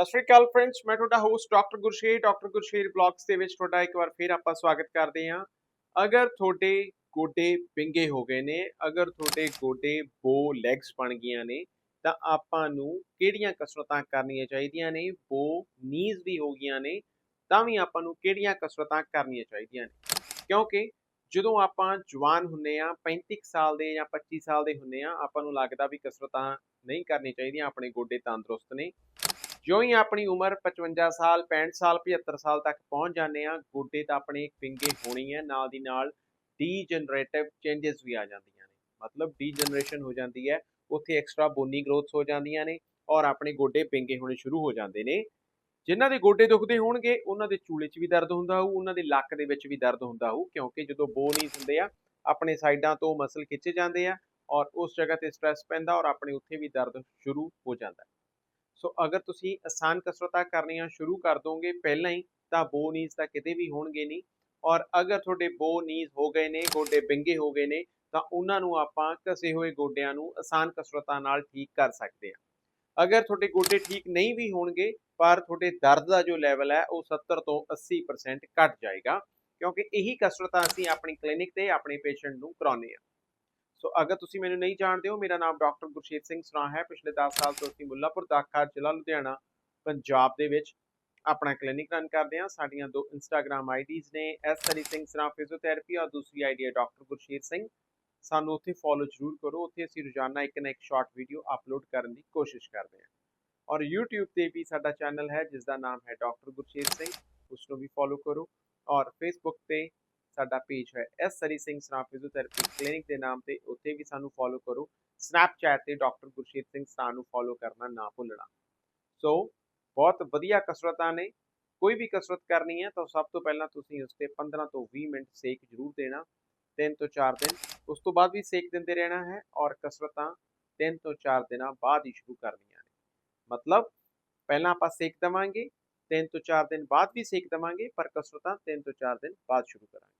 ਸਤਿ ਸ਼੍ਰੀ ਅਕਾਲ ਫਰੈਂਡਸ ਮੈਂ ਤੁਹਾਡਾ host doctor Gursher doctor Gursher blogs ਦੇ ਵਿੱਚ ਤੁਹਾਡਾ ਇੱਕ ਵਾਰ ਫਿਰ ਆਪਾਂ ਸਵਾਗਤ ਕਰਦੇ ਹਾਂ। ਅਗਰ ਤੁਹਾਡੇ ਗੋਡੇ ਪਿੰਗੇ ਹੋ ਗਏ ਨੇ, ਅਗਰ ਤੁਹਾਡੇ ਗੋਡੇ ਬੋ ਲੈਗਸ ਬਣ ਗਈਆਂ ਨੇ, ਤਾਂ ਆਪਾਂ ਨੂੰ ਕਿਹੜੀਆਂ ਕਸਰਤਾਂ ਕਰਨੀਆਂ ਚਾਹੀਦੀਆਂ ਨੇ? ਬੋ ਨੀਜ਼ ਵੀ ਹੋ ਗਈਆਂ ਨੇ, ਤਾਂ ਵੀ ਆਪਾਂ ਨੂੰ ਕਿਹੜੀਆਂ ਕਸਰਤਾਂ ਕਰਨੀਆਂ ਚਾਹੀਦੀਆਂ ਨੇ? ਕਿਉਂਕਿ ਜਦੋਂ ਆਪਾਂ ਜਵਾਨ ਹੁੰਨੇ ਆ 35 ਕੁ ਸਾਲ ਦੇ ਜਾਂ 25 ਸਾਲ ਦੇ ਹੁੰਨੇ ਆ ਆਪਾਂ ਨੂੰ ਲੱਗਦਾ ਵੀ ਕਸਰਤਾਂ ਨਹੀਂ ਕਰਨੀਆਂ ਚਾਹੀਦੀਆਂ, ਆਪਣੇ ਗੋਡੇ ਤੰਦਰੁਸਤ ਨੇ। ਜਿਉਂ ਹੀ ਆਪਣੀ ਉਮਰ 55 ਸਾਲ 65 ਸਾਲ 75 ਸਾਲ ਤੱਕ ਪਹੁੰਚ ਜਾਂਦੇ ਆ ਗੋਡੇ ਤਾਂ ਆਪਣੇ ਪਿੰਗੇ ਹੋਣੀ ਹੈ ਨਾਲ ਦੀ ਨਾਲ ਡੀਜਨਰੇਟਿਵ ਚੇਂਜਸ ਵੀ ਆ ਜਾਂਦੀਆਂ ਨੇ। ਮਤਲਬ ਡੀਜਨਰੇਸ਼ਨ ਹੋ ਜਾਂਦੀ ਹੈ, ਉੱਥੇ ਐਕਸਟਰਾ ਬੋਨੀ ਗਰੋਥਸ ਹੋ ਜਾਂਦੀਆਂ ਨੇ ਔਰ ਆਪਣੇ ਗੋਡੇ ਪਿੰਗੇ ਹੋਣੇ ਸ਼ੁਰੂ ਹੋ ਜਾਂਦੇ ਨੇ। ਜਿਨ੍ਹਾਂ ਦੇ ਗੋਡੇ ਦੁਖਦੇ ਹੋਣਗੇ, ਉਹਨਾਂ ਦੇ ਚੂਲੇ 'ਚ ਵੀ ਦਰਦ ਹੁੰਦਾ ਹੋਊ, ਉਹਨਾਂ ਦੇ ਲੱਕ ਦੇ ਵਿੱਚ ਵੀ ਦਰਦ ਹੁੰਦਾ ਹੋਊ, ਕਿਉਂਕਿ ਜਦੋਂ ਬੋ ਹੁੰਦੇ ਆ, ਆਪਣੇ ਸਾਈਡਾਂ ਤੋਂ ਮਸਲ ਖਿੱਚੇ ਜਾਂਦੇ ਆ ਔਰ ਉਸ ਜਗ੍ਹਾ ਤੇ ਸਟ੍ਰੈਸ ਪੈਂਦਾ ਔਰ ਆਪਣੇ ਉੱਥੇ ਵੀ ਦਰਦ ਸ਼ੁਰੂ ਹੋ ਜਾਂਦਾ। ਸੋ ਅਗਰ ਤੁਸੀਂ ਆਸਾਨ ਕਸਰਤਾਂ ਕਰਨੀਆਂ ਸ਼ੁਰੂ ਕਰ ਦੋਗੇ ਪਹਿਲਾਂ ਹੀ, ਤਾਂ ਬੋ ਨੀਜ਼ ਤਾਂ ਕਿਤੇ ਵੀ ਹੋਣਗੇ ਨਹੀਂ। ਔਰ ਅਗਰ ਤੁਹਾਡੇ ਬੋ ਨੀਜ਼ ਹੋ ਗਏ ਨੇ, ਗੋਡੇ ਬਿੰਗੇ ਹੋ ਗਏ ਨੇ, ਤਾਂ ਉਹਨਾਂ ਨੂੰ ਆਪਾਂ ਘਸੇ ਹੋਏ ਗੋਡਿਆਂ ਨੂੰ ਆਸਾਨ ਕਸਰਤਾਂ ਨਾਲ ਠੀਕ ਕਰ ਸਕਦੇ ਹਾਂ। ਅਗਰ ਤੁਹਾਡੇ ਗੋਡੇ ਠੀਕ ਨਹੀਂ ਵੀ ਹੋਣਗੇ, ਪਰ ਤੁਹਾਡੇ ਦਰਦ ਦਾ ਜੋ ਲੈਵਲ ਹੈ, ਉਹ 70 ਤੋਂ 80% ਘਟ ਜਾਏਗਾ। ਕਿਉਂਕਿ ਇਹੀ ਕਸਰਤਾਂ ਅਸੀਂ ਆਪਣੀ ਕਲੀਨਿਕ ਤੇ ਆਪਣੇ ਪੇਸ਼ੈਂਟ ਨੂੰ ਕਰਾਉਂਦੇ ਹਾਂ। ਸੋ ਅਗਰ ਤੁਸੀਂ ਮੈਨੂੰ ਨਹੀਂ ਜਾਣਦੇ ਹੋ, ਮੇਰਾ ਨਾਮ ਡਾਕਟਰ ਗੁਰਸ਼ੇਤ ਸਿੰਘ ਸਰਾ ਹੈ। ਪਿਛਲੇ 10 ਸਾਲ ਤੋਂ ਅਸੀਂ ਮੁੱਲਾਪੁਰ ਦਾਖਾ ਜ਼ਿਲ੍ਹਾ ਲੁਧਿਆਣਾ, ਪੰਜਾਬ ਦੇ ਵਿੱਚ ਆਪਣਾ ਕਲੀਨਿਕ ਰਨ ਕਰਦੇ ਹਾਂ। ਸਾਡੀਆਂ ਦੋ ਇੰਸਟਾਗ੍ਰam ਆਈਡੀਜ਼ ਨੇ, ਐਸ ਹਰੀ ਸਿੰਘ ਸਰਾ ਫਿਜ਼ੀਓਥੈਰੇਪੀ ਔਰ ਦੂਸਰੀ ਆਈਡੀ ਹੈ ਡਾਕਟਰ ਗੁਰਸ਼ੇਤ ਸਿੰਘ। ਸਾਨੂੰ ਉੱਥੇ ਫੋਲੋ ਜ਼ਰੂਰ ਕਰੋ। ਉੱਥੇ ਅਸੀਂ ਰੋਜ਼ਾਨਾ ਇੱਕ ਨਾ ਇੱਕ ਸ਼ਾਰਟ ਵੀਡੀਓ ਅਪਲੋਡ ਕਰਨ ਦੀ ਕੋਸ਼ਿਸ਼ ਕਰਦੇ ਹਾਂ। ਔਰ YouTube ਤੇ ਵੀ ਸਾਡਾ ਚੈਨਲ ਹੈ ਜਿਸ ਦਾ ਨਾਮ ਹੈ ਡਾਕਟਰ ਗੁਰਸ਼ੇਤ ਸਿੰਘ। ਉਸ ਨੂੰ ਵੀ ਫੋਲੋ ਕਰੋ। ਔਰ Facebook ਤੇ ਸਾਡਾ ਪੇਜ ਹੈ। S Sri Singh Sra physiotherapy clinic ਦੇ ਨਾਮ ਤੇ ਉੱਥੇ ਵੀ ਸਾਨੂੰ ਫੋਲੋ ਕਰੋ। ਸਨੈਪਚੈਟ ਤੇ ਡਾਕਟਰ ਗੁਰਸ਼ੇਤ ਸਿੰਘ ਸਰਾ ਨੂੰ ਫੋਲੋ ਕਰਨਾ ਨਾ ਭੁੱਲਣਾ। ਸੋ ਬਹੁਤ ਵਧੀਆ ਕਸਰਤਾਂ ਨੇ। ਕੋਈ ਵੀ ਕਸਰਤ ਕਰਨੀ ਹੈ ਤਾਂ ਸਭ ਤੋਂ ਪਹਿਲਾਂ ਤੁਸੀਂ ਉਸ ਤੇ 15 ਤੋਂ 20 ਮਿੰਟ ਸੇਕ ਜ਼ਰੂਰ ਦੇਣਾ। 3 ਤੋਂ 4 ਦਿਨ। ਉਸ ਤੋਂ ਬਾਅਦ ਵੀ ਸੇਕ ਦਿੰਦੇ ਰਹਿਣਾ ਹੈ ਔਰ ਕਸਰਤਾਂ 3 ਤੋਂ 4 ਦਿਨਾਂ ਬਾਅਦ ਹੀ ਸ਼ੁਰੂ ਕਰਨੀਆਂ ਨੇ। ਮਤਲਬ, ਪਹਿਲਾਂ ਆਪਾਂ ਸੇਕ ਦਵਾਂਗੇ 3 ਤੋਂ 4 ਦਿਨ ਬਾਅਦ ਵੀ ਸੇਕ ਦਵਾਂਗੇ, ਪਰ ਕਸਰਤਾਂ 3 ਤੋਂ 4 ਦਿਨ ਬਾਅਦ ਸ਼ੁਰੂ ਕਰਾਂਗੇ।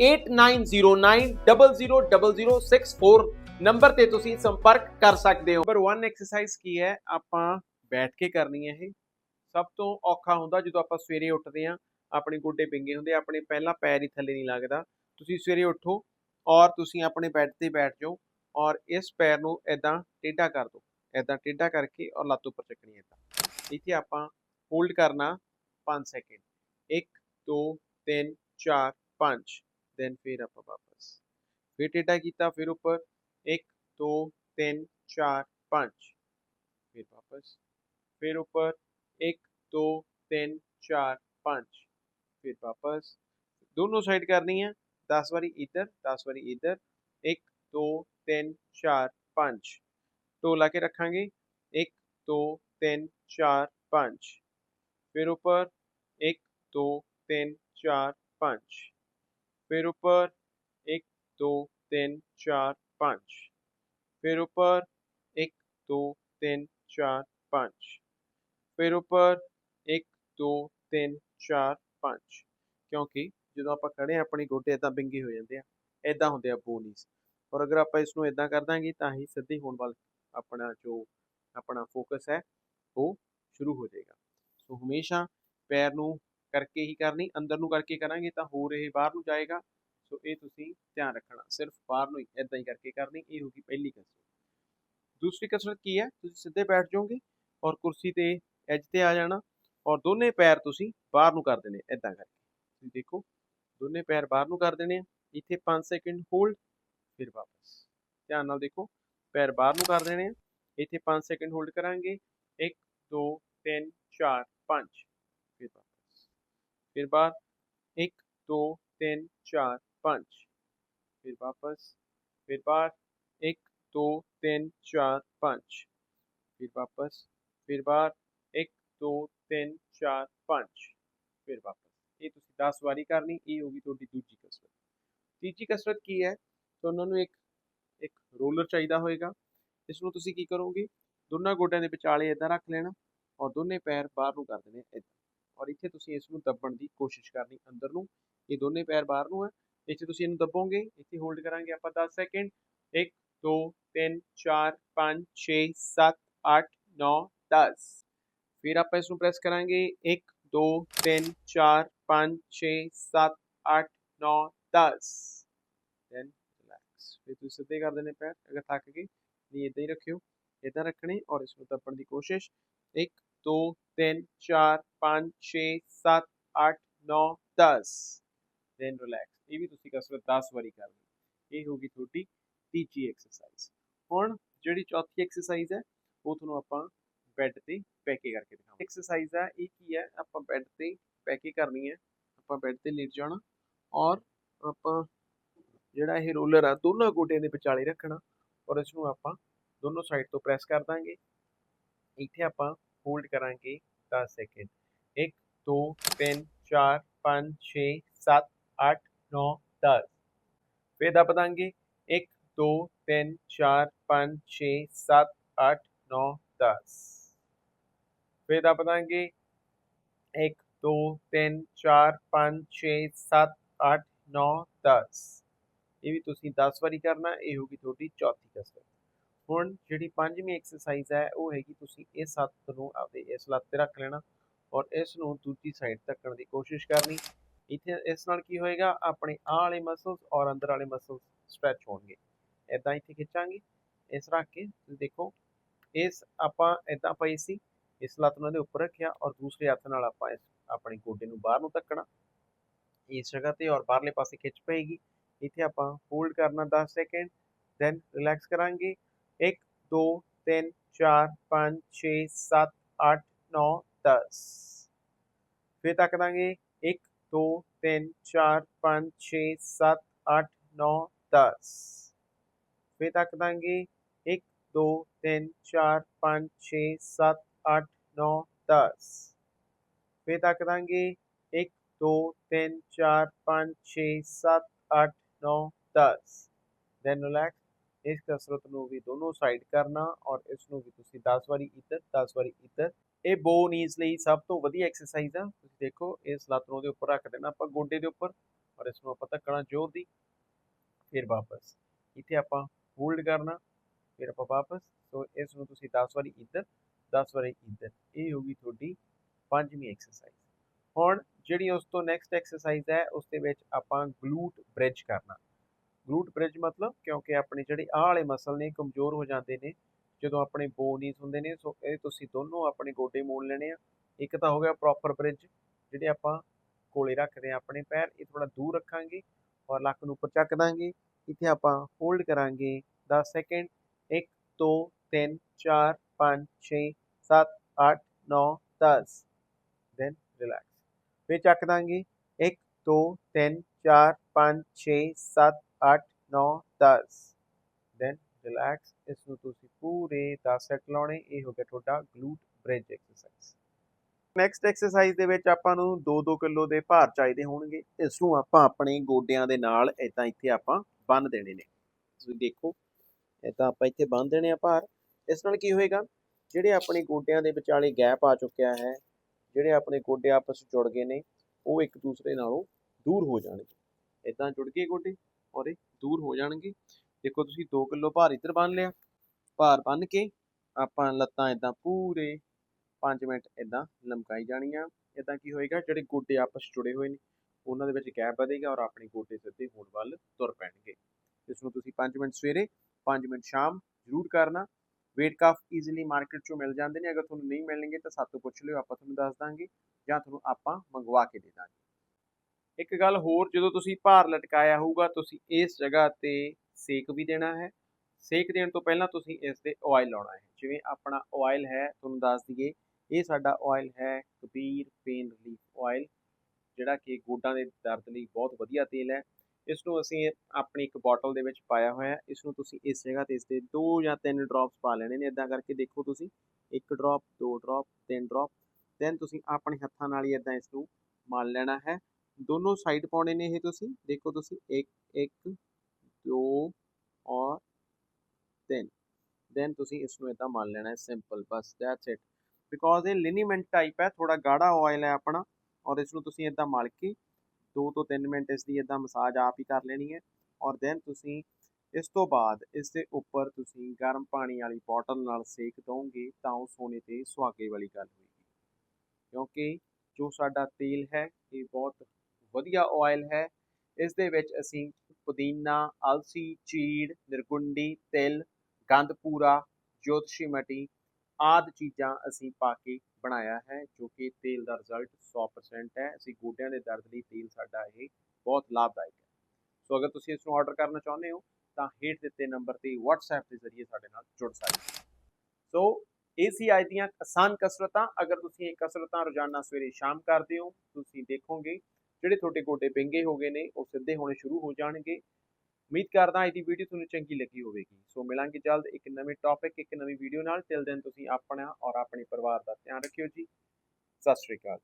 8909000064 ਨੰਬਰ ਤੇ ਤੁਸੀਂ ਸੰਪਰਕ ਕਰ ਸਕਦੇ ਹੋ। ਨੰਬਰ 1 ਐਕਸਰਸਾਈਜ਼ ਕੀ ਹੈ? ਆਪਾਂ ਬੈਠ ਕੇ ਕਰਨੀ ਹੈ ਇਹ। ਸਭ ਤੋਂ ਔਖਾ ਹੁੰਦਾ ਜਦੋਂ ਆਪਾਂ ਸਵੇਰੇ ਉੱਠਦੇ ਹਾਂ, ਆਪਣੇ ਗੋਡੇ ਪਿੰਗੇ ਹੁੰਦੇ, ਆਪਣੇ ਪਹਿਲਾ ਪੈਰ ਹੀ ਥੱਲੇ ਨਹੀਂ ਲੱਗਦਾ। ਤੁਸੀਂ ਸਵੇਰੇ ਉੱਠੋ ਔਰ ਤੁਸੀਂ ਆਪਣੇ ਬੈੱਡ ਤੇ ਬੈਠ ਜਾਓ ਔਰ ਇਸ ਪੈਰ ਨੂੰ ਐਦਾਂ ਟੇਢਾ ਕਰ ਦਿਓ। ਐਦਾਂ ਟੇਢਾ ਕਰਕੇ ਔਰ ਲੱਤ ਉੱਪਰ ਚੱਕਣੀ ਐਦਾਂ ਇੱਥੇ ਆਪਾਂ ਹੋਲਡ ਕਰਨਾ 5 ਸੈਕਿੰਡ। 1 2 3 4 5 देन फिर अप वापस। फिर टेटा कीता फिर ऊपर। एक, दो, तीन, चार, पाँच। फिर वापस। फिर ऊपर। एक, दो, तीन, चार, पाँच। फिर वापस। दोनों साइड करनी है। दस बारी इधर, दस बारी इधर। एक, दो, तीन, चार, पाँच। तो ला के रखेंगे। एक, दो, तीन, चार, पाँच। फिर ऊपर। एक, दो, तीन, चार, पाँच। फिर ऊपर एक दो तीन चार पाँच फिर ऊपर एक दो तीन चार पाँच ਫਿਰ ਉੱਪਰ 1 2 3 4 5 ਕਿਉਂਕਿ ਜਦੋਂ ਆਪਾਂ ਖੜੇ ਆ ਆਪਣੀ ਗੋਡੇ ਇਦਾਂ ਬਿੰਗੇ ਹੋ ਜਾਂਦੇ ਆ ਇਦਾਂ ਹੁੰਦੇ ਆ ਬੋਨੀਸ ਔਰ ਅਗਰ ਆਪਾਂ ਇਸ ਨੂੰ ਇਦਾਂ ਕਰ ਦਾਂਗੇ ਤਾਂ ਹੀ ਸਿੱਧੀ ਹੋਣ ਵੱਲ ਆਪਣਾ ਜੋ ਆਪਣਾ ਫੋਕਸ ਹੈ ਉਹ ਸ਼ੁਰੂ ਹੋ ਜਾਏਗਾ ਸੋ ਹਮੇਸ਼ਾ ਪੈਰ ਨੂੰ ਕਰਕੇ ਹੀ ਕਰਨੀ, ਅੰਦਰ ਨੂੰ ਕਰਕੇ ਕਰਾਂਗੇ ਤਾਂ ਹੋਰ ਇਹ ਬਾਹਰ ਨੂੰ ਜਾਏਗਾ। ਸੋ ਇਹ ਤੁਸੀਂ ਧਿਆਨ ਰੱਖਣਾ, ਸਿਰਫ ਬਾਹਰ ਨੂੰ ਹੀ ਇਦਾਂ ਹੀ ਕਰਕੇ ਕਰਨੀ, ਇਹ ਹੋਗੀ ਪਹਿਲੀ ਕਸਰਤ। ਦੂਸਰੀ ਕਸਰਤ ਕੀ ਹੈ? ਤੁਸੀਂ ਸਿੱਧੇ ਬੈਠ ਜਾਓਗੇ ਔਰ ਕੁਰਸੀ ਤੇ ਐਜ ਤੇ ਆ ਜਾਣਾ ਔਰ ਦੋਨੇ ਪੈਰ ਤੁਸੀਂ ਬਾਹਰ ਨੂੰ ਕਰ ਦੇਣੇ ਇਦਾਂ ਕਰਕੇ। ਤੁਸੀਂ ਦੇਖੋ, ਦੋਨੇ ਪੈਰ ਬਾਹਰ ਨੂੰ ਕਰ ਦੇਣੇ ਆ, ਇੱਥੇ 5 ਸੈਕਿੰਡ ਹੋਲਡ ਫਿਰ ਵਾਪਸ। ਧਿਆਨ ਨਾਲ ਦੇਖੋ, ਪੈਰ ਬਾਹਰ ਨੂੰ ਕਰ ਦੇਣੇ ਆ, ਇੱਥੇ 5 ਸੈਕਿੰਡ ਹੋਲਡ ਕਰਾਂਗੇ 1 2 3 4 5 ਫਿਰ ਬਾਹਰ 1 2 3 4 5 ਫਿਰ ਵਾਪਸ ਫਿਰ ਬਾਹਰ 1 2 3 4 5 फिर वापस फिर बार एक दो 3 4 5 ਫਿਰ ਵਾਪਸ ਇਹ ਤੁਸੀਂ 10 ਵਾਰੀ ਕਰਨੀ ਇਹ ਹੋਗੀ ਤੁਹਾਡੀ ਦੂਜੀ ਕਸਰਤ ਤੀਜੀ ਕਸਰਤ ਕੀ ਹੈ ਤੁਹਾਨੂੰ ਨੂੰ ਇੱਕ ਇੱਕ ਰੋਲਰ ਚਾਹੀਦਾ ਹੋਏਗਾ ਇਸ ਨੂੰ ਤੁਸੀਂ ਕੀ ਕਰੋਗੇ ਦੋਨਾਂ ਗੋਡਿਆਂ ਦੇ ਵਿਚਾਲੇ ਇਦਾਂ ਰੱਖ ਲੈਣਾ ਔਰ ਦੋਨੇ ਪੈਰ ਬਾਹਰ ਨੂੰ ਕਰ ਦੇਣੇ ਇਦਾਂ ਔਰ ਇੱਥੇ ਤੁਸੀਂ ਇਸ ਨੂੰ ਦੱਬਣ ਦੀ ਕੋਸ਼ਿਸ਼ ਕਰਨੀ ਅੰਦਰ ਨੂੰ। ਇਹ ਦੋਨੇ ਪੈਰ ਬਾਹਰ ਨੂੰ ਹੈ ਇੱਥੇ ਤੁਸੀਂ ਇਹਨੂੰ ਦੱਬੋਗੇ, ਇੱਥੇ ਹੋਲਡ ਕਰਾਂਗੇ ਆਪਾਂ 10 ਸੈਕਿੰਡ 1 2 3 4 5 6 7 8 9 10 ਫਿਰ ਆਪਾਂ ਇਸ ਨੂੰ ਪ੍ਰੈਸ ਕਰਾਂਗੇ। 1 2 3 4 5 6 7 8 9 10 ਦੈਨ ਰਿਲੈਕਸ ਫਿਰ ਤੁਸੀਂ ਸਿੱਧੇ ਕਰ ਦੇਣੇ ਪੈਰ। ਅਗਰ ਥੱਕ ਗਏ, ਨਹੀਂ ਇਦਾਂ ਹੀ ਰੱਖਿਓ। ਇਦਾਂ ਰੱਖਣੇ ਔਰ ਇਸ ਨੂੰ ਦੱਬਣ ਦੀ ਕੋਸ਼ਿਸ਼। 1 2 3 4 5 6 7 8 9 10 ਦੈਨ ਰਿਲੈਕਸ ਇਹ ਵੀ ਤੁਸੀਂ ਕਸਰਤ 10 ਵਾਰੀ ਕਰਨੀ ਇਹ ਹੋਗੀ ਤੁਹਾਡੀ ਤੀਜੀ ਐਕਸਰਸਾਈਜ਼ ਹੁਣ ਜਿਹੜੀ ਚੌਥੀ ਐਕਸਰਸਾਈਜ਼ ਹੈ, ਉਹ ਤੁਹਾਨੂੰ ਆਪਾਂ ਬੈੱਡ ਤੇ ਪੈ ਕੇ ਕਰਕੇ ਦਿਖਾਵਾਂਗੇ। ਐਕਸਰਸਾਈਜ਼ ਆ, ਇਹ ਕੀ ਹੈ? ਆਪਾਂ ਬੈੱਡ ਤੇ ਪੈ ਕੇ ਕਰਨੀ ਹੈ। ਆਪਾਂ ਬੈੱਡ ਤੇ ਲੇਟ ਜਾਣਾ ਔਰ ਆਪਾਂ ਜਿਹੜਾ ਇਹ ਰੋਲਰ ਆ, ਦੋਨਾਂ ਗੋਡਿਆਂ ਦੇ ਵਿਚਾਲੇ ਰੱਖਣਾ ਔਰ ਇਸ ਨੂੰ ਆਪਾਂ ਦੋਨੋਂ ਸਾਈਡ ਤੋਂ ਪ੍ਰੈਸ ਕਰ ਦਾਂਗੇ। ਇੱਥੇ ਆਪਾਂ ਹੋਲਡ ਕਰਾਂਗੇ 10 ਸੈਕਿੰਡ 1 2 3 4 5 6 7 8 9 10 ਫਿਰ ਦੱਬ ਦਾਂਗੇ 1 2 3 4 5 6 7 8 9 10 ਫਿਰ ਦੱਬ ਦਾਂਗੇ 1 2 3 4 5 6 7 8 9 10 ਇਹ ਵੀ ਤੁਸੀਂ 10 ਵਾਰੀ ਕਰਨਾ ਇਹ ਹੋਗੀ ਤੁਹਾਡੀ ਚੌਥੀ ਕਸਰਤ ਹੁਣ ਜਿਹੜੀ ਪੰਜਵੀਂ ਐਕਸਰਸਾਈਜ਼ ਹੈ, ਉਹ ਹੈਗੀ ਤੁਸੀਂ ਇਹ ਸੱਤ ਨੂੰ ਆਪਦੇ ਇਸ ਲੱਤ ਤੇ ਰੱਖ ਲੈਣਾ ਔਰ ਇਸ ਨੂੰ ਦੂਜੀ ਸਾਈਡ ਧੱਕਣ ਦੀ ਕੋਸ਼ਿਸ਼ ਕਰਨੀ। ਇੱਥੇ ਇਸ ਨਾਲ ਕੀ ਹੋਏਗਾ, ਆਪਣੇ ਆਹ ਵਾਲੇ ਮਸਲਸ ਔਰ ਅੰਦਰ ਵਾਲੇ ਮਸਲਸ ਸਟ੍ਰੈਚ ਹੋਣਗੇ। ਇਦਾਂ ਇੱਥੇ ਖਿੱਚਾਂਗੇ, ਇਸ ਰੱਖ ਕੇ ਤੁਸੀਂ ਦੇਖੋ, ਇਸ ਆਪਾਂ ਇਦਾਂ ਪਈ ਸੀ, ਇਸ ਲੱਤ ਨੂੰ ਇਹਦੇ ਉੱਪਰ ਰੱਖਿਆ ਔਰ ਦੂਸਰੇ ਹੱਥ ਨਾਲ ਆਪਾਂ ਇਸ ਆਪਣੇ ਗੋਡੇ ਨੂੰ ਬਾਹਰ ਨੂੰ ਧੱਕਣਾ। ਇਸ ਜਗ੍ਹਾ ਤੇ ਔਰ ਬਾਹਰਲੇ ਪਾਸੇ ਖਿੱਚ ਪਏਗੀ। ਇੱਥੇ ਆਪਾਂ ਹੋਲਡ ਕਰਨਾ 10 ਸੈਕਿੰਡ ਦੈਨ ਰਿਲੈਕਸ ਕਰਾਂਗੇ। 1 2 3 4 5 6 7 8 9 10 ਫਿਰ ਤੱਕ ਦਾਂਗੇ 1 2 3 4 5 6 7 8 9 10 ਫਿਰ ਤੱਕ ਦਾਂਗੇ 1 2 3 4 5 6 7 8 9 10 ਫਿਰ ਤੱਕ ਦਾਂਗੇ 1 2 3 4 5 6 7 8 9 10 ਦੈਨ ਰਿਲੈਕਸ ਇਸ ਕਸਰਤ ਨੂੰ ਵੀ ਦੋਨੋਂ ਸਾਈਡ ਕਰਨਾ ਔਰ ਇਸ ਨੂੰ ਵੀ ਤੁਸੀਂ 10 ਵਾਰੀ ਇੱਧਰ 10 ਵਾਰੀ ਇੱਧਰ। ਇਹ ਬੋ ਨੀਜ਼ ਲਈ ਸਭ ਤੋਂ ਵਧੀਆ ਐਕਸਰਸਾਈਜ਼ ਆ। ਤੁਸੀਂ ਦੇਖੋ ਇਸ ਲੱਤ ਨੂੰ ਦੇ ਉੱਪਰ ਰੱਖ ਦੇਣਾ ਆਪਾਂ ਗੋਡੇ ਦੇ ਉੱਪਰ ਔਰ ਇਸ ਨੂੰ ਆਪਾਂ ਧੱਕਣਾ ਜ਼ੋਰ ਦੀ। ਫਿਰ ਵਾਪਸ ਇੱਥੇ ਆਪਾਂ ਹੋਲਡ ਕਰਨਾ, ਫਿਰ ਆਪਾਂ ਵਾਪਸ। ਸੋ ਇਸ ਨੂੰ ਤੁਸੀਂ 10 ਵਾਰੀ ਇੱਧਰ 10 ਵਾਰੀ ਇੱਧਰ। ਇਹ ਹੋ ਗਈ ਤੁਹਾਡੀ ਪੰਜਵੀਂ ਐਕਸਰਸਾਈਜ਼ ਹੁਣ ਜਿਹੜੀ ਉਸ ਤੋਂ ਨੈਕਸਟ ਐਕਸਰਸਾਈਜ਼ ਹੈ, ਉਸ ਦੇ ਵਿੱਚ ਆਪਾਂ ਗਲੂਟ ਬ੍ਰਿਜ ਕਰਨਾ। ਗਲੂਟ ਬ੍ਰਿਜ ਮਤਲਬ, ਕਿਉਂਕਿ ਆਪਣੇ ਜਿਹੜੇ ਆਹ ਵਾਲੇ ਮਸਲ ਨੇ ਕਮਜ਼ੋਰ ਹੋ ਜਾਂਦੇ ਨੇ, ਜਦੋਂ ਆਪਣੇ ਬੋਨੀਸ ਹੁੰਦੇ ਨੇ, ਸੋ ਇਹ ਤੁਸੀਂ ਦੋਨੋਂ ਆਪਣੇ ਗੋਡੇ ਮੋੜ ਲੈਣੇ ਆ। ਇੱਕ ਤਾਂ ਹੋ ਗਿਆ ਪ੍ਰੋਪਰ ਬ੍ਰਿਜ ਜਿਹੜੇ ਆਪਾਂ ਕੋਲੇ ਰੱਖਦੇ ਆ ਆਪਣੇ ਪੈਰ, ਇਹ ਥੋੜਾ ਦੂਰ ਰੱਖਾਂਗੇ ਔਰ ਲੱਕ ਨੂੰ ਉੱਪਰ ਚੱਕ ਦਾਂਗੇ। ਇੱਥੇ ਆਪਾਂ ਹੋਲਡ ਕਰਾਂਗੇ 10 ਸੈਕਿੰਡ 1 2 3 4 5 6 7 8 9 10 ਦੈਨ ਰਿਲੈਕਸ ਫਿਰ ਚੱਕ ਦਾਂਗੇ। 1 2 3 4 5 6 7 8 9 10 ਦੈਨ ਰਿਲੈਕਸ ਇਸ ਨੂੰ ਤੁਸੀਂ ਪੂਰੇ 10 ਸੈਟ ਲਾਉਣੇ। ਇਹ ਹੋ ਗਿਆ ਤੁਹਾਡਾ glute bridge exercise next exercise ਦੇ ਵਿੱਚ ਆਪਾਂ ਨੂੰ 2-2 ਕਿਲੋ ਦੇ ਭਾਰ ਚਾਹੀਦੇ ਹੋਣਗੇ। ਇਸ ਨੂੰ ਆਪਾਂ ਆਪਣੇ ਗੋਡਿਆਂ ਦੇ ਨਾਲ ਇਦਾਂ ਇੱਥੇ ਆਪਾਂ ਬੰਨ ਦੇਣੇ ਨੇ। ਤੁਸੀਂ ਦੇਖੋ ਇਦਾਂ ਆਪਾਂ ਇੱਥੇ ਬੰਨ ਦੇਣੇ ਆ ਭਾਰ। ਇਸ ਨਾਲ ਕੀ ਹੋਏਗਾ, ਜਿਹੜੇ ਆਪਣੇ ਗੋਡਿਆਂ ਦੇ ਵਿਚਾਲੇ ਗੈਪ ਆ ਚੁੱਕਿਆ ਹੈ, ਜਿਹੜੇ ਆਪਣੇ ਗੋਡੇ ਆਪਸ ਵਿੱਚ ਜੁੜ ਗਏ ਨੇ, ਉਹ ਇੱਕ ਦੂਸਰੇ ਨਾਲੋਂ ਦੂਰ ਹੋ ਜਾਣਗੇ। ਇਦਾਂ ਜੁੜ ਗਏ ਗੋਡੇ ਔਰ ਇਹ ਦੂਰ ਹੋ ਜਾਣਗੇ। ਦੇਖੋ ਤੁਸੀਂ 2 ਕਿਲੋ ਭਾਰ ਇੱਧਰ ਬੰਨ ਲਿਆ। ਭਾਰ ਬੰਨ ਕੇ ਆਪਾਂ ਲੱਤਾਂ ਇਦਾਂ ਪੂਰੇ 5 ਮਿੰਟ ਇਦਾਂ ਲਮਕਾਈ ਜਾਣੀਆਂ। ਇਦਾਂ ਕੀ ਹੋਏਗਾ, ਜਿਹੜੇ ਗੋਡੇ ਆਪਸ ਜੁੜੇ ਹੋਏ ਨੇ, ਉਹਨਾਂ ਦੇ ਵਿੱਚ ਗੈਪ ਵਧੇਗਾ ਔਰ ਆਪਣੇ ਗੋਡੇ ਸਿੱਧੇ ਹੋਣ ਵੱਲ ਤੁਰ ਪੈਣਗੇ। ਇਸ ਨੂੰ ਤੁਸੀਂ 5 ਮਿੰਟ ਸਵੇਰੇ 5 ਮਿੰਟ ਸ਼ਾਮ ਜ਼ਰੂਰ ਕਰਨਾ। ਵੇਟ ਕਾਫ ਈਜ਼ੀਲੀ ਮਾਰਕੀਟ 'ਚੋਂ ਮਿਲ ਜਾਂਦੇ ਨੇ। ਅਗਰ ਤੁਹਾਨੂੰ ਨਹੀਂ ਮਿਲਣਗੇ ਤਾਂ ਸਾਤੋਂ ਪੁੱਛ ਲਿਓ, ਆਪਾਂ ਤੁਹਾਨੂੰ ਦੱਸ ਦਾਂਗੇ ਜਾਂ ਤੁਹਾਨੂੰ ਆਪਾਂ ਮੰਗਵਾ ਕੇ ਦੇ ਦਾਂਗੇ। ਇੱਕ ਗੱਲ ਹੋਰ, ਜਦੋਂ ਤੁਸੀਂ ਭਾਰ ਲਟਕਾਇਆ ਹੋਊਗਾ, ਤੁਸੀਂ ਇਸ ਜਗ੍ਹਾ ਤੇ ਸੇਕ ਵੀ ਦੇਣਾ ਹੈ। ਸੇਕ ਦੇਣ ਤੋਂ ਪਹਿਲਾਂ ਤੁਸੀਂ ਇਸ ਤੇ ਆਇਲ ਲਾਉਣਾ ਹੈ। ਜਿਵੇਂ ਆਪਣਾ ਆਇਲ ਹੈ, ਤੁਹਾਨੂੰ ਦੱਸ ਦਈਏ, ਇਹ ਸਾਡਾ ਆਇਲ ਹੈ ਕਬੀਰ ਪੇਨ ਰਿਲੀਫ ਆਇਲ ਜਿਹੜਾ ਕਿ ਗੋਡਾਂ ਦੇ ਦਰਦ ਲਈ ਬਹੁਤ ਵਧੀਆ ਤੇਲ ਹੈ। ਇਸ ਨੂੰ ਅਸੀਂ ਆਪਣੀ ਇੱਕ ਬੋਟਲ ਦੇ ਵਿੱਚ ਪਾਇਆ ਹੋਇਆ ਇਸ ਨੂੰ ਤੁਸੀਂ ਇਸ ਜਗ੍ਹਾ ਤੇ ਇਸ ਤੇ ਦੋ ਜਾਂ ਤਿੰਨ ਡ੍ਰੌਪਸ ਪਾ ਲੈਣੇ ਨੇ। ਇਦਾਂ ਕਰਕੇ ਦੇਖੋ ਤੁਸੀਂ, ਇੱਕ ਡ੍ਰੌਪ ਦੋ ਡ੍ਰੌਪ ਤਿੰਨ ਡ੍ਰੌਪ ਦੈਨ ਤੁਸੀਂ ਆਪਣੇ ਹੱਥਾਂ ਨਾਲ ਹੀ ਇਦਾਂ ਇਸ ਨੂੰ ਮਲ ਲੈਣਾ ਹੈ। ਦੋਨੋਂ ਸਾਈਡ ਪਾਉਣੇ ਨੇ ਇਹ ਤੁਸੀਂ, ਦੇਖੋ ਤੁਸੀਂ 1 1 2 ਔਰ 3 ਦੈਨ ਤੁਸੀਂ ਇਸ ਨੂੰ ਇਦਾਂ ਮਲ ਲੈਣਾ ਹੈ ਸਿੰਪਲ ਬਸ ਦੈਟਸ ਇਟ ਬਿਕੋਜ਼ ਇਹ ਲਿਨੀਮੈਂਟ ਟਾਈਪ ਹੈ ਥੋੜਾ ਗਾੜਾ ਆਇਲ ਹੈ ਆਪਣਾ, ਔਰ ਇਸ ਨੂੰ ਤੁਸੀਂ ਇਦਾਂ ਮਲ ਕੇ 2 ਤੋਂ 3 ਮਿੰਟ ਇਸ ਦੀ ਇਦਾਂ ਮਸਾਜ ਆਪ ਹੀ ਕਰ ਲੈਣੀ ਹੈ। ਔਰ ਦੈਨ ਤੁਸੀਂ ਇਸ ਤੋਂ ਬਾਅਦ ਇਸ ਦੇ ਉੱਪਰ ਤੁਸੀਂ ਗਰਮ ਪਾਣੀ ਵਾਲੀ ਬੋਟਲ ਨਾਲ ਸੇਕ ਦੋਗੇ, ਤਾਂ ਉਹ ਸੋਨੇ ਤੇ ਸੁਹਾਗੇ ਵਾਲੀ ਗੱਲ ਹੋਏਗੀ। ਕਿਉਂਕਿ ਜੋ ਸਾਡਾ ਤੇਲ ਹੈ, ਇਹ ਬਹੁਤ ਵਧੀਆ ਆਇਲ ਹੈ। ਇਸ ਦੇ ਵਿੱਚ ਅਸੀਂ ਪੁਦੀਨਾ, ਅਲਸੀ ਚੀੜ ਨਿਰਗੁੰਡੀ, ਤਿਲ ਗੰਧਪੂਰਾ ਜੋਤਸ਼ੀ ਮਟੀ ਆਦ ਚੀਜ਼ਾਂ ਅਸੀਂ ਪਾ ਕੇ ਬਣਾਇਆ ਹੈ, ਜੋ ਕਿ ਤੇਲ ਦਾ ਰਿਜ਼ਲਟ 100% ਹੈ। ਅਸੀਂ ਗੋਡਿਆਂ ਦੇ ਦਰਦ ਲਈ ਤੇਲ ਸਾਡਾ ਇਹ ਬਹੁਤ ਲਾਭਦਾਇਕ ਹੈ। ਸੋ ਅਗਰ ਤੁਸੀਂ ਇਸ ਨੂੰ ਆਰਡਰ ਕਰਨਾ ਚਾਹੁੰਦੇ ਹੋ, ਤਾਂ ਹੇਠ ਦਿੱਤੇ ਨੰਬਰ ਤੇ WhatsApp ਦੇ ਜ਼ਰੀਏ ਸਾਡੇ ਨਾਲ ਜੁੜ ਸਕਦੇ ਹੋ। ਸੋ ਇਹ ਸੀ ਅੱਜ ਦੀਆਂ ਆਸਾਨ ਕਸਰਤਾਂ। ਅਗਰ ਤੁਸੀਂ ਇਹ ਕਸਰਤਾਂ ਰੋਜ਼ਾਨਾ ਸਵੇਰੇ ਸ਼ਾਮ ਕਰਦੇ ਹੋ, ਤੁਸੀਂ ਦੇਖੋਗੇ ਜਿਹੜੇ ਤੁਹਾਡੇ ਗੋਡੇ ਪਿੰਗੇ ਹੋ ਗਏ ਨੇ, ਉਹ ਸਿੱਧੇ ਹੋਣੇ ਸ਼ੁਰੂ ਹੋ ਜਾਣਗੇ। ਉਮੀਦ ਕਰਦਾ ਅੱਜ ਦੀ ਵੀਡੀਓ ਤੁਹਾਨੂੰ ਚੰਗੀ ਲੱਗੀ ਹੋਵੇਗੀ। ਸੋ ਮਿਲਾਂਗੇ ਜਲਦ ਇੱਕ ਨਵੇਂ ਟੌਪਿਕ ਇੱਕ ਨਵੀਂ ਵੀਡੀਓ ਨਾਲ। ਤਿਲ ਦਿਨ ਤੁਸੀਂ ਆਪਣਾ ਔਰ ਆਪਣੇ ਪਰਿਵਾਰ ਦਾ ਧਿਆਨ ਰੱਖਿਓ ਜੀ। ਸਤਿ ਸ਼੍ਰੀ ਅਕਾਲ